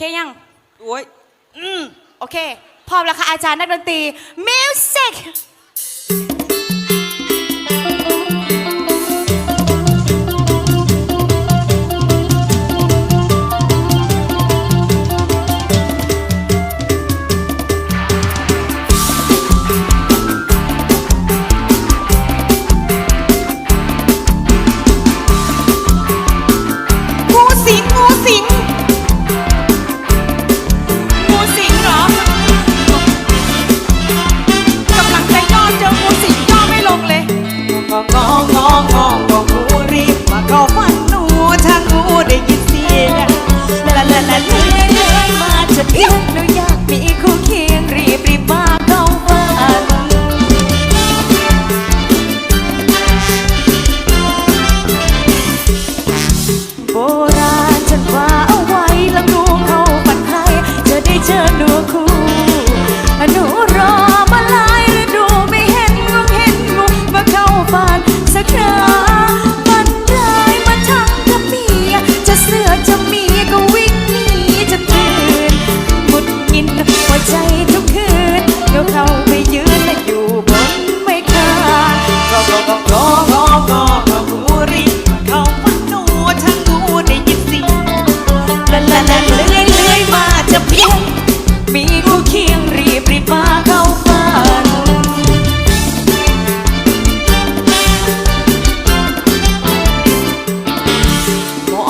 เคยัง โอ้ย อืม โอเค พร้อมแล้วค่ะอาจารย์นักดนตรีมิวสิก จะ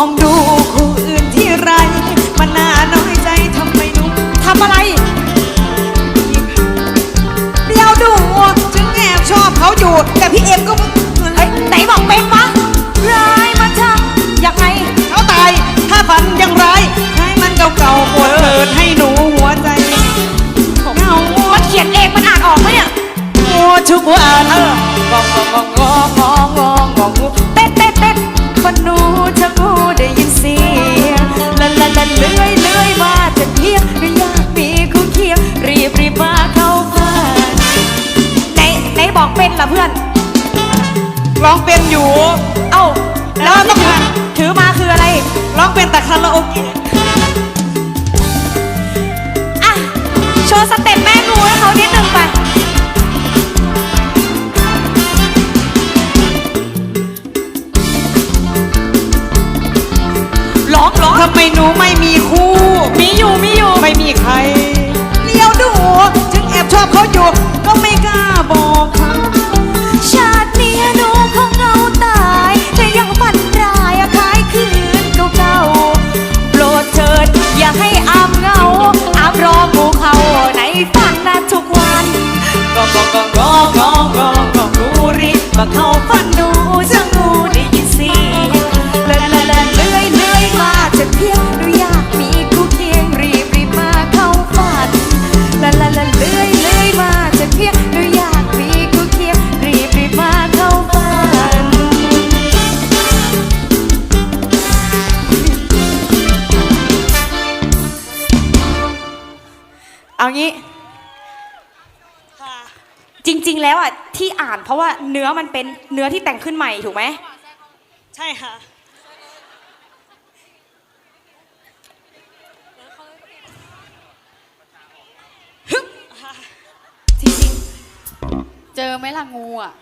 องดูคู่อื่นที่ไร มันน่าน้อยใจทำไมหนูทำอะไร เดียวดูจึงแอบชอบเขาอยู่ แต่พี่เอ็มก็เฮ้ยไหนบอกเป็นวะร้ายมาทั้งยังไงเขาตาย ถ้าฝันยังไรให้มันเก่าๆปวดเปิดให้หนูหัวใจเหงามันเขียนเองมันอ่านออกไหมเนี่ยมัวทุกวันเอององงองงองงองงองงองงูเต๊ะเต๊ะเต๊ะฝันหนู เป็นล่ะเพื่อน ร้องเป็นอยู่ เอ้า แล้วแล้วต้องถือการถือมาคืออะไร ร้องเป็นแต่คาราโอเกะอะ โชว์สเต็ปแม่งูให้เขานิดนึงไปร้องร้องทำไมหนูไม่มีคู่ มีอยู่มีอยู่ ไม่มีใคร เอางี้ จริง ๆ แล้วอะที่อ่านเพราะว่าเนื้อมันเป็นเนื้อที่แต่งขึ้นใหม่ถูกไหมใช่ค่ะจริงเจอไหมล่ะงูอะ